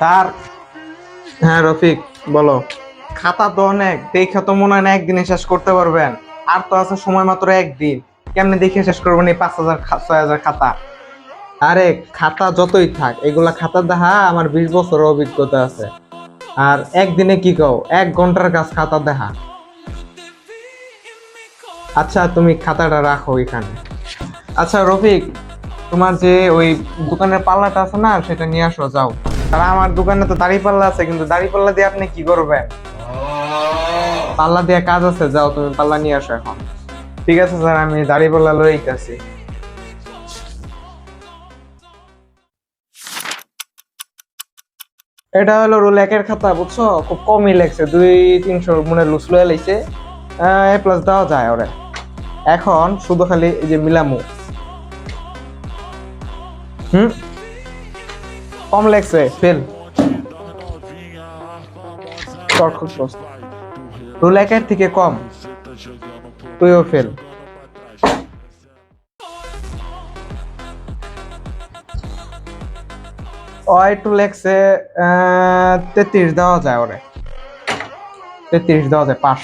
Sir. হ্যাঁ রফিক বলো। খাতা তো অনেক দেখে তো মনে হয় না একদিনে শেষ করতে পারবেন। আর তো আছে সময় মাত্র একদিন। কেমনে দেখে শেষ করবেন এই পাঁচ হাজার ছয় হাজার খাতা? আরে খাতা যতই থাক এগুলা খাতা দেখা আমার বিশ বছর অভিজ্ঞতা আছে। আর একদিনে কি কও এক ঘণ্টার কাজ খাতা দেখা। আচ্ছা তুমি খাতাটা রাখো এখানে। আচ্ছা রফিক তোমার যে ওই দোকানের পাল্লাটা আছে না সেটা নিয়ে আসো যাও। আর আমার দোকানে তো দাড়ি পাল্লা আছে, কিন্তু দাড়ি পাল্লা দিয়ে আপনি কি করবেন? পাল্লা দিয়ে কাজ আছে, যাও তুমি পাল্লা নিয়ে আসো এখন। ঠিক আছে স্যার, আমি দাড়ি পাল্লা লই আইতাছি। এটা হলো রোল একের খাতা, বুঝছ? খুব কমই লেগছে দুই তিনশো মনে লুস লয়ে লাইছে এ প্লাস দেওয়া যায় ওরে। এখন শুধু খালি এই যে মিলামু। হুম? কম লেগছে। ফেল। রোল একের থেকে কম। তুইও ফেল। ও একটু লেগছে তেত্রিশ দেওয়া যায় ওরে। তেত্রিশ দেওয়া যায় পাস